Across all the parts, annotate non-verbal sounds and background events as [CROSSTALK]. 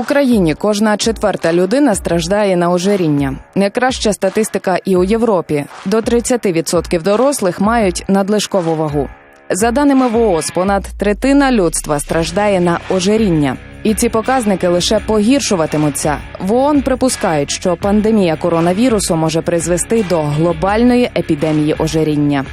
Україні кожна четверта людина страждає на ожиріння. Найкраща статистика і у Європі. До 30% дорослих мають надлишкову вагу. За даними ВООЗ, понад третина людства страждає на ожиріння. І ці показники лише погіршуватимуться. В припускають, що пандемія коронавірусу може призвести до глобальної епідемії ожиріння.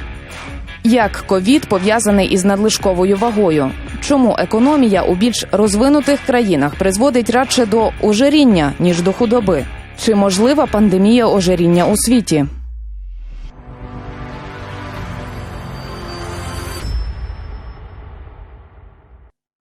Як ковід пов'язаний із надлишковою вагою? Чому економія у більш розвинутих країнах призводить радше до ожиріння ніж до худоби? Чи можлива пандемія ожиріння у світі?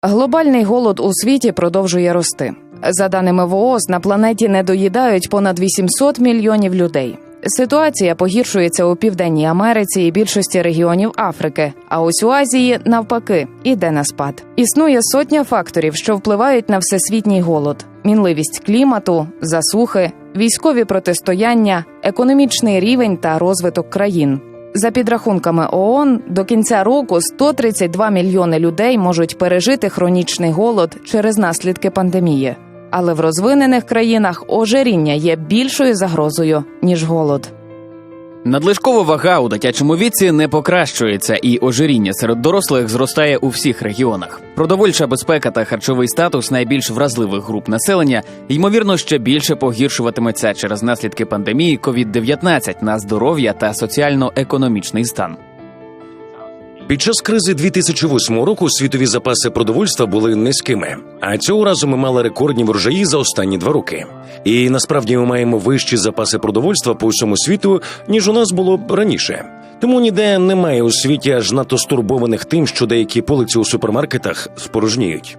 Глобальний голод у світі продовжує рости. За даними ВООЗ, на планеті не доїдають понад 800 мільйонів людей. Ситуація погіршується у південній Америці і більшості регіонів Африки. А ось у Азії навпаки іде на спад. Існує сотня факторів, що впливають на всесвітній голод: мінливість клімату, засухи, військові протистояння, економічний рівень та розвиток країн. За підрахунками ООН, до кінця року 132 мільйони людей можуть пережити хронічний голод через наслідки пандемії. Але в розвинених країнах ожиріння є більшою загрозою ніж голод. Надлишкова вага у дитячому віці не покращується, і ожиріння серед дорослих зростає у всіх регіонах. Продовольча безпека та харчовий статус найбільш вразливих груп населення ймовірно ще більше погіршуватиметься через наслідки пандемії COVID-19 на здоров'я та соціально-економічний стан. Під час кризи 2008 року світові запаси продовольства були низькими, а цього разу ми мали рекордні врожаї за останні два роки. І насправді ми маємо вищі запаси продовольства по всьому світу, ніж у нас було раніше. Тому ніде немає у світі аж надто стурбованих тим, що деякі полиці у супермаркетах спорожніють.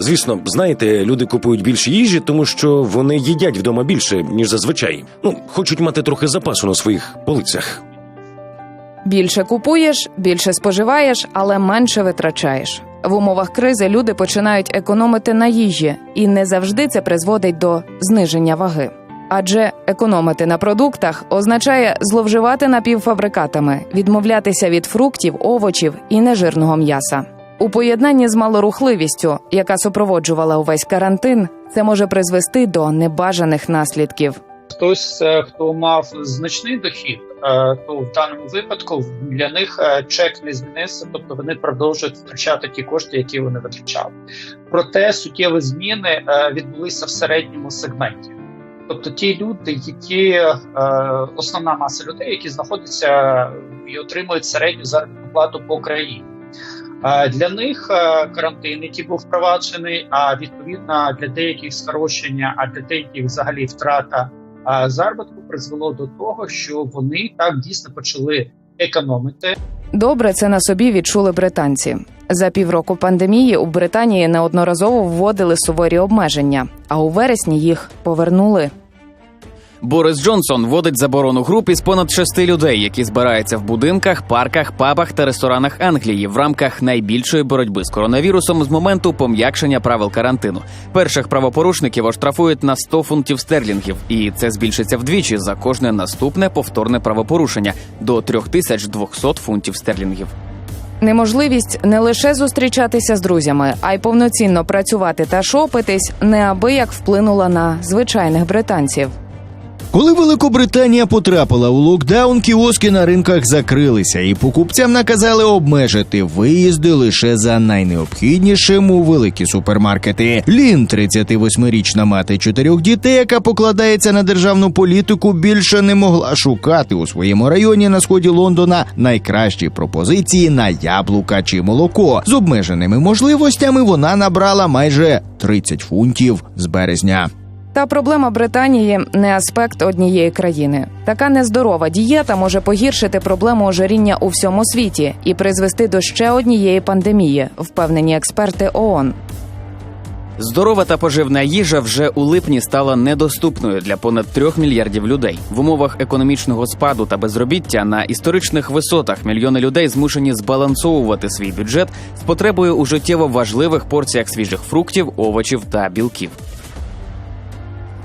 Звісно, знаєте, люди купують більше їжі, тому що вони їдять вдома більше ніж зазвичай. Ну хочуть мати трохи запасу на своїх полицях. Більше купуєш, більше споживаєш, але менше витрачаєш. В умовах кризи люди починають економити на їжі, і не завжди це призводить до зниження ваги. Адже економити на продуктах означає зловживати напівфабрикатами, відмовлятися від фруктів, овочів і нежирного м'яса. У поєднанні з малорухливістю, яка супроводжувала увесь карантин, це може призвести до небажаних наслідків. Хтось, е, хто мав значний дохід, то в даному випадку для них е, чек не змінився, тобто вони продовжують втрачати ті кошти, які вони витрачали. Проте суттєві зміни е, відбулися в середньому сегменті. Тобто ті люди, які е, основна маса людей, які знаходяться і отримують середню заробітну плату по країні. Е, Для них е, карантин, який був впроваджений, а відповідно для деяких скорочення, а для деяких взагалі втрата е, заробітку призвело до того, що вони так дійсно почали економити. Добре, це на собі відчули британці. За півроку пандемії у Британії неодноразово вводили суворі обмеження, а у вересні їх повернули. Борис Джонсон вводить заборону груп із понад шести людей, які збираються в будинках, парках, пабах та ресторанах Англії в рамках найбільшої боротьби з коронавірусом з моменту пом'якшення правил карантину. Перших правопорушників оштрафують на 100 фунтів стерлінгів, і це збільшиться вдвічі за кожне наступне повторне правопорушення до 3200 фунтів стерлінгів. Неможливість не лише зустрічатися з друзями, а й повноцінно працювати та шопитись неабияк вплинула на звичайних британців. Коли Великобританія потрапила у локдаун, кіоски на ринках закрилися, і покупцям наказали обмежити виїзди лише за найнеобхіднішим у великі супермаркети. Лін, 38-річна мати чотирьох дітей, яка покладається на державну політику, більше не могла шукати у своєму районі на сході Лондона найкращі пропозиції на яблука чи молоко. З обмеженими можливостями вона набрала майже 30 фунтів з березня. Та проблема Британії не аспект однієї країни. Така нездорова дієта може погіршити проблему ожиріння у всьому світі і призвести до ще однієї пандемії, впевнені експерти ООН. Здорова та поживна їжа вже у липні стала недоступною для понад трьох мільярдів людей. В умовах економічного спаду та безробіття на історичних висотах мільйони людей змушені збалансовувати свій бюджет з потребою у життєво важливих порціях свіжих фруктів, овочів та білків.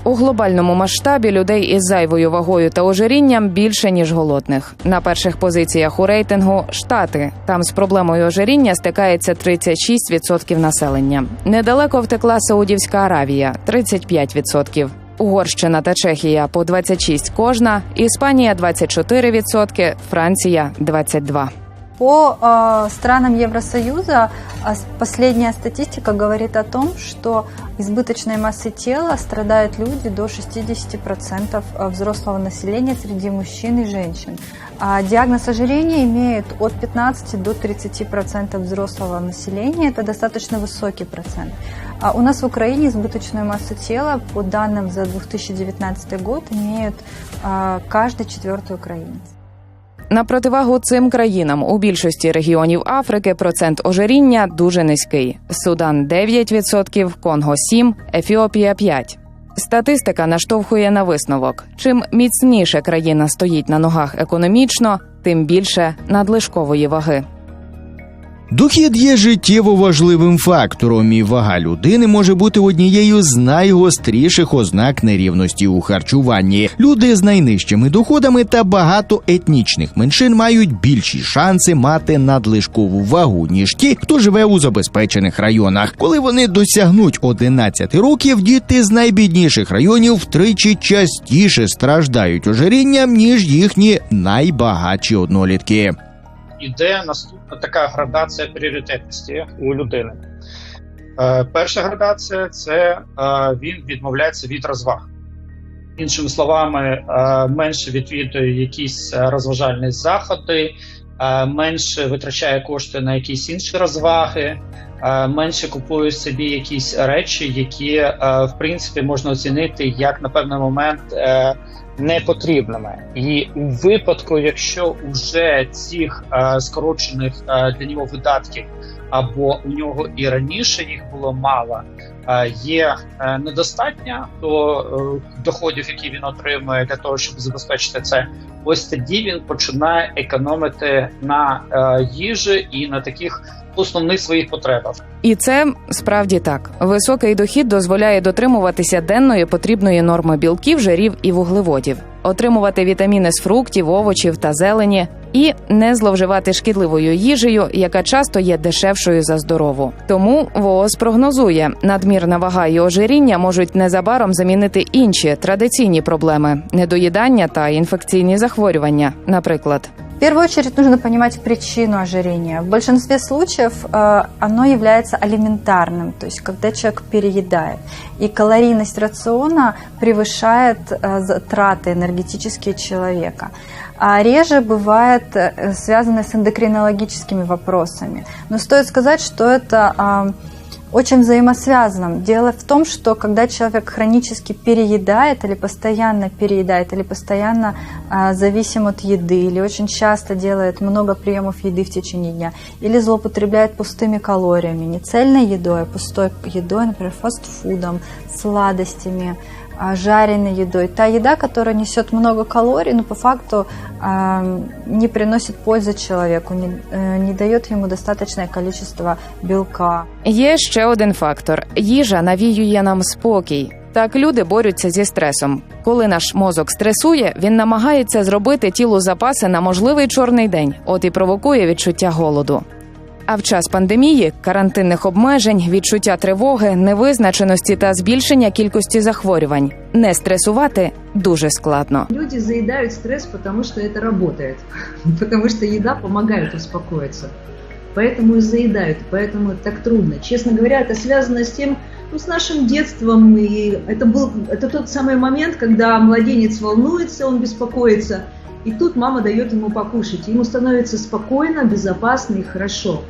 У глобальному масштабі людей із зайвою вагою та ожирінням більше ніж голодних. На перших позиціях у рейтингу штати. Там з проблемою ожиріння стикається 36% населення. Недалеко втекла Саудівська Аравія 35%. Угорщина та Чехія по 26 кожна, Іспанія 24%, Франція 22%. По э, странам Евросоюза а, с- последняя статистика говорит о том, что избыточной массы тела страдают люди до 60% взрослого населения среди мужчин и женщин. А диагноз ожирения имеет от 15 до 30% взрослого населения. Это достаточно высокий процент. А у нас в Украине избыточную массу тела, по данным за 2019 год, имеют а, каждый четвертый украинец. На противагу цим країнам у більшості регіонів Африки процент ожиріння дуже низький: Судан 9%, Конго 7%, Ефіопія 5%. Статистика наштовхує на висновок: чим міцніше країна стоїть на ногах економічно, тим більше надлишкової ваги. Дохід є життєво важливим фактором, і вага людини може бути однією з найгостріших ознак нерівності у харчуванні. Люди з найнижчими доходами та багато етнічних меншин мають більші шанси мати надлишкову вагу, ніж ті, хто живе у забезпечених районах. Коли вони досягнуть 11 років, діти з найбідніших районів втричі частіше страждають ожирінням, ніж їхні найбагатші однолітки. Іде наступна така градація пріоритетності у людини. Е, перша градація це е, він відмовляється від розваг. Іншими словами, е, менше відвідує якісь розважальні заходи, менше витрачає кошти на якісь інші розваги, менше купує собі якісь речі, які в принципі можна оцінити як на певний момент непотрібними. І у випадку, якщо вже цих е, скорочених е, для нього видатків або у нього і раніше їх було мало, є недостатня до е, доходів, які він отримує для того, щоб забезпечити це. Ось тоді він починає економити на е, їжі і на таких основних своїх потребах. І це справді так. Високий дохід дозволяє дотримуватися денної потрібної норми білків, жирів і вуглеводів, отримувати вітаміни з фруктів, овочів та зелені, і не зловживати шкідливою їжею, яка часто є дешевшою за здорову. Тому ВООЗ прогнозує, надмірна вага і ожиріння можуть незабаром замінити інші традиційні проблеми недоїдання та інфекційні захворювання, наприклад. Первую очередь нужно понимать причину ожирения. В большинстве случаев э, оно является алиментарным, то есть когда человек переедает. И калорийность рациона превышает э, затраты энергетические человека. А реже бывает э, связано с эндокринологическими вопросами. Но стоит сказать, что это очень взаимосвязано. Дело в том, что когда человек хронически переедает или постоянно переедает, или постоянно а, зависим от еды, или очень часто делает много приемов еды в течение дня, или злоупотребляет пустыми калориями, не цельной едой, а пустой едой, например, фастфудом, сладостями, а, жареной едой. Та еда, которая несет много калорий, но по факту а, не приносит пользы человеку, не, э, не дает ему достаточное количество белка. Є ще один фактор: їжа навіює нам спокій. Так люди борються зі стресом. Коли наш мозок стресує, він намагається зробити тілу запаси на можливий чорний день, от і провокує відчуття голоду. А в час пандемії, карантинних обмежень, відчуття тривоги, невизначеності та збільшення кількості захворювань не стресувати дуже складно. Люди заедают стресс, потому что это [LAUGHS] работает. Потому что еда помогает успокоиться. Поэтому и заедают, поэтому так трудно. Честно говоря, это связано с тем, ну, с нашим детством. И это, был, это тот самый момент, когда младенец волнуется, он беспокоится. И тут мама дает ему покушать. Ему становится спокойно, безопасно и хорошо.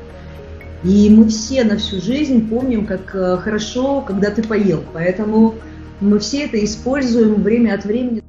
И мы все на всю жизнь помним, как э, хорошо, когда ты поел. Поэтому мы все это используем время от времени.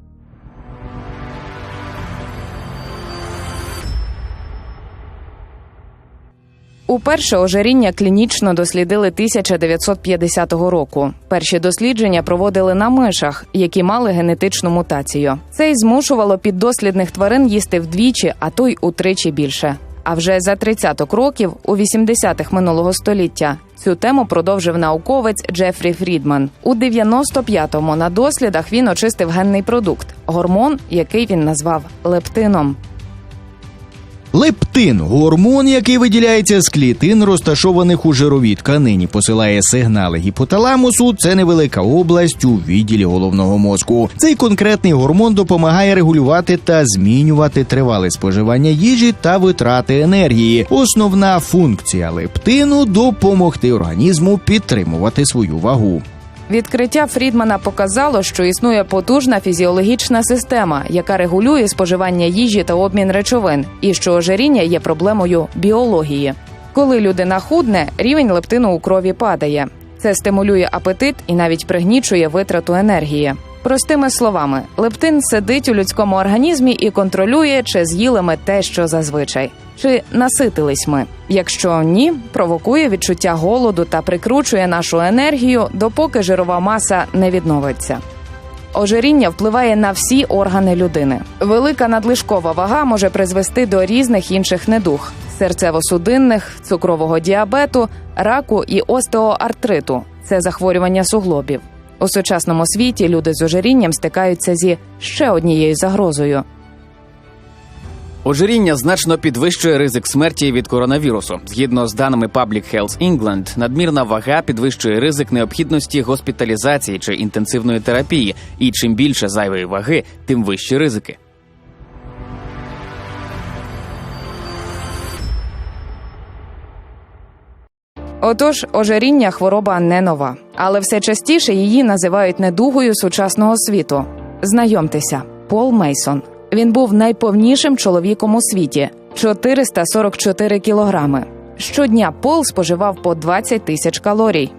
Уперше ожиріння клінічно дослідили 1950 року. Перші дослідження проводили на мишах, які мали генетичну мутацію. Це й змушувало піддослідних тварин їсти вдвічі, а то й утричі більше. А вже за тридцяток років, у 80-х минулого століття, Цю тему продовжив науковець Джефрі Фрідман. У 95-му на дослідах він очистив генний продукт гормон, який він назвав лептином. Лептин гормон, який виділяється з клітин, розташованих у жировій тканині, посилає сигнали гіпоталамусу. Це невелика область у відділі головного мозку. Цей конкретний гормон допомагає регулювати та змінювати тривале споживання їжі та витрати енергії. Основна функція лептину допомогти організму підтримувати свою вагу. Відкриття Фрідмана показало, що існує потужна фізіологічна система, яка регулює споживання їжі та обмін речовин, і що ожиріння є проблемою біології. Коли людина худне, рівень лептину у крові падає. Це стимулює апетит і навіть пригнічує витрату енергії. Простими словами, лептин сидить у людському організмі і контролює, чи з'їли ми те, що зазвичай, чи наситились ми. Якщо ні, провокує відчуття голоду та прикручує нашу енергію, допоки жирова маса не відновиться. Ожиріння впливає на всі органи людини. Велика надлишкова вага може призвести до різних інших недуг: серцево-судинних, цукрового діабету, раку і остеоартриту це захворювання суглобів. У сучасному світі люди з ожирінням стикаються зі ще однією загрозою. Ожиріння значно підвищує ризик смерті від коронавірусу. Згідно з даними Public Health England, надмірна вага підвищує ризик необхідності госпіталізації чи інтенсивної терапії. І чим більше зайвої ваги, тим вищі ризики. Отож, ожиріння хвороба не нова, але все частіше її називають недугою сучасного світу. Знайомтеся, Пол Мейсон. Він був найповнішим чоловіком у світі 444 кілограми. Щодня Пол споживав по 20 тисяч калорій.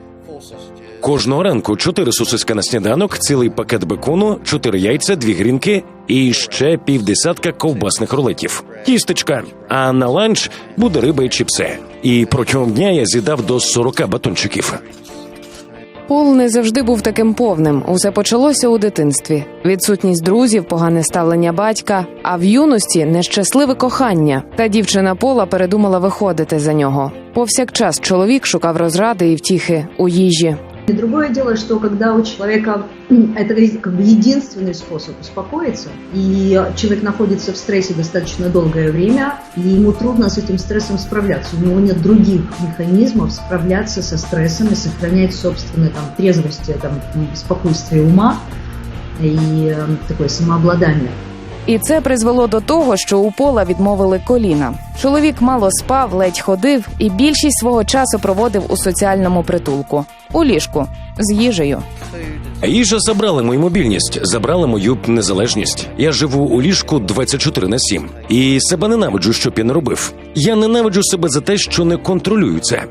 Кожного ранку чотири сосиска на сніданок, цілий пакет бекону, чотири яйця, дві грінки і ще півдесятка ковбасних рулетів. Тістечка. А на ланч буде риба і чіпси. І протягом дня я з'їдав до 40 батончиків. Пол не завжди був таким повним. Усе почалося у дитинстві. Відсутність друзів, погане ставлення батька, а в юності нещасливе кохання. Та дівчина Пола передумала виходити за нього. Повсякчас чоловік шукав розради і втіхи у їжі. И другое дело, что когда у человека м, это как бы единственный способ успокоиться, и человек находится в стрессе достаточно долгое время, и ему трудно с этим стрессом справляться. У него нет других механизмов справляться со стрессом и сохранять собственное там, трезвость, там, м, спокойствие ума и э, такое самообладание. І це призвело до того, що у пола відмовили коліна. Чоловік мало спав, ледь ходив і більшість свого часу проводив у соціальному притулку у ліжку з їжею. Їжа забрала мою мобільність, забрала мою незалежність. Я живу у ліжку 24 на 7. І себе ненавиджу, що б я не робив. Я ненавиджу себе за те, що не контролюю це.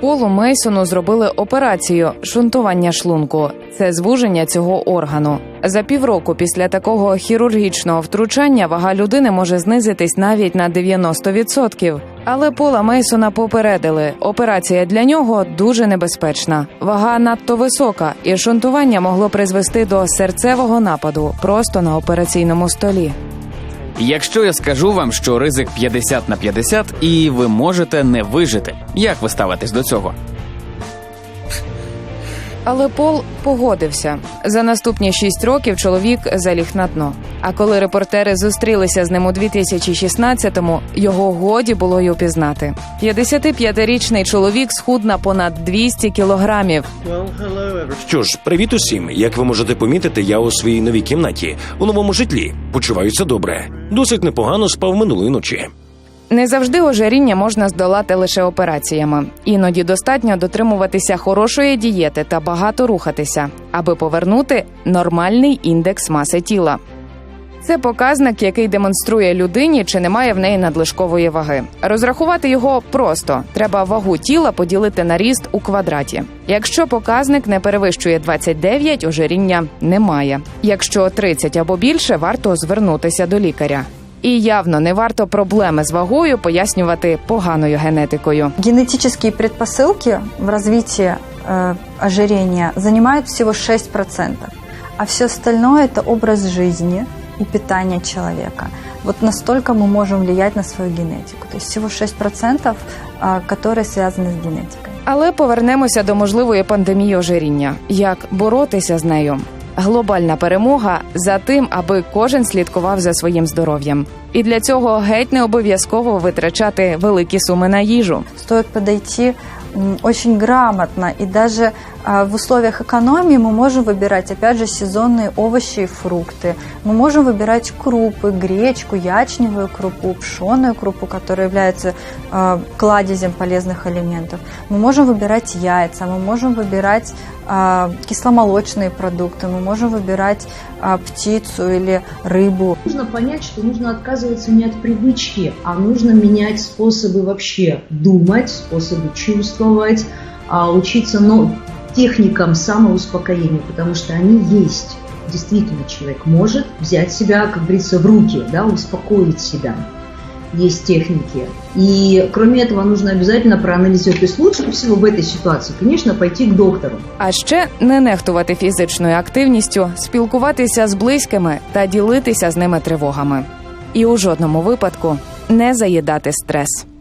Полу Мейсону зробили операцію шунтування шлунку. Це звуження цього органу. За півроку після такого хірургічного втручання вага людини може знизитись навіть на 90%. Але Пола Мейсона попередили, операція для нього дуже небезпечна. Вага надто висока, і шунтування могло призвести до серцевого нападу просто на операційному столі. Якщо я скажу вам, що ризик 50 на 50, і ви можете не вижити, як ви ставитесь до цього? Але Пол погодився. За наступні шість років чоловік заліг на дно. А коли репортери зустрілися з ним у 2016-му, його годі було й упізнати. 55-річний чоловік схуд на понад 200 кілограмів. Що ж, привіт усім. Як ви можете помітити, я у своїй новій кімнаті у новому житлі почуваюся добре. Досить непогано спав минулої ночі. Не завжди ожиріння можна здолати лише операціями. Іноді достатньо дотримуватися хорошої дієти та багато рухатися, аби повернути нормальний індекс маси тіла. Це показник, який демонструє людині, чи немає в неї надлишкової ваги. Розрахувати його просто треба вагу тіла поділити на ріст у квадраті. Якщо показник не перевищує 29, ожиріння немає. Якщо 30 або більше, варто звернутися до лікаря. І явно не варто проблеми з вагою пояснювати поганою генетикою. Генетические предпосылки в развитии э, ожирения занимают всего 6%, а все остальное это образ жизни и питание человека. Вот настолько мы можем влиять на свою генетику. То есть всего 6%, э, которые связаны с генетикой. Але повернемося до можливої пандемії ожиріння. Як боротися з нею? Глобальна перемога за тим, аби кожен слідкував за своїм здоров'ям. І для цього геть не обов'язково витрачати великі суми на їжу. Стоит подойти очень грамотно. И даже в условиях экономии мы можем выбирать, опять же, сезонные овощи и фрукты. Мы можем выбирать крупы, гречку, ячневую крупу, пшеную крупу, которая является а, кладезем полезных элементов. Мы можем выбирать яйца, мы можем выбирать а, кисломолочные продукты, мы можем выбирать а, птицу или рыбу. Нужно понять, что нужно отказываться не от привычки, а нужно менять способы вообще думать, способы чувствовать, а учиться ну, техникам самоуспокоения, потому что они есть. Действительно, человек может взять себя, как говорится, в руки, да, успокоить себя. Есть техники. И кроме этого нужно обязательно проанализировать. То есть лучше всего в этой ситуации, конечно, пойти к доктору. А ще не нехтувати фізичною активністю, спілкуватися з близькими та ділитися з ними тривогами. І у жодному випадку не заїдати стрес.